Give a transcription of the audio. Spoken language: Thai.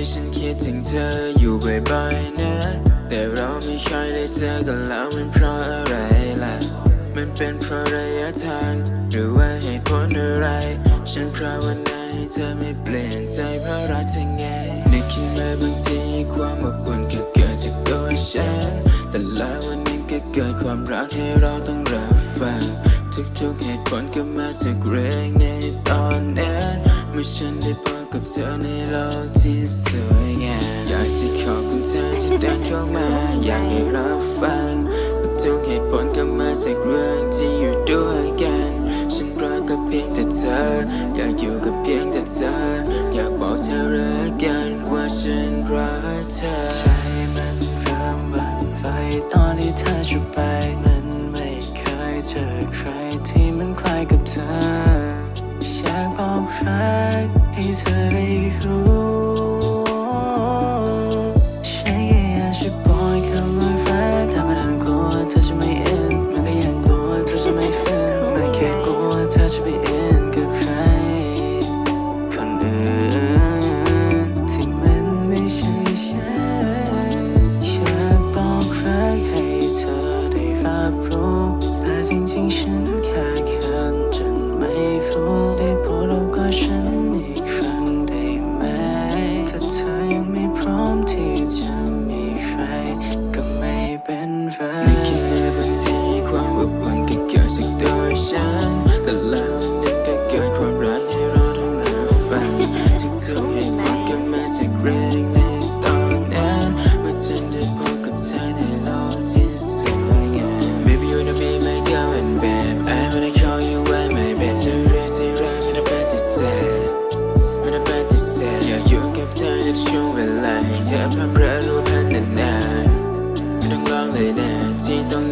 ทีฉันคิดถึงเธออยู่บ่อยๆนะ แต่เราไม่ค่อยได้เจอกันแล้วมันเพราะอะไรล่ะ มันเป็นเพราะระยะทาง หรือว่าเหตุผลอะไร ฉันเพราะวันไหนเธอไม่เปลี่ยนใจเพราะรักเธอไงนึกขึ้นมาบางทีความอบอุ่นก็เกิดจากตัวฉัน แต่แล้ววันนึงก็เกิดความรักให้เราต้องรับฟัง ทุกๆเหตุผลก็มาจากเรื่องในตอนนั้นเมื่อฉันได้พบ กับเธอในโลกที่สวยงามอยากจะขอบคุณเธอที่เดินเข้ามา อยากให้รับฟังทุกเหตุผลก็มาจากเรื่องที่อยู่ด้วยกัน ฉันรักกับเพียงแต่เธอ อยากอยู่กับเพียงแต่เธอ อยากบอกเธอรักกันว่าฉันรักเธอใจมันเริ่มหวั่นไหวตอนที่เธอจะไปมันไม่เคยเจอใครที่มันคล้ายกับเธอ อย ไม่คิดเลยบางทีความวุ่นวันที่เกิดจากตัวฉันแต่แล้วนึกก็เกิดความรักให้เราต้องรับฟังทุกทุกเหตุผลก็มาจากแรงในตอนนั้นเมื่อฉันได้พบกับเธอในโลกที่สวยงาม Baby you wanna be my girl and babe I wanna call you at my best จะเรียกที่รักไม่ต้องปฏิเสธไม่ต้องปฏิเสธอยาอยู่กับเธอในช่วงเวลาเธอเพราะรู้พันนน đừng lo người nào don't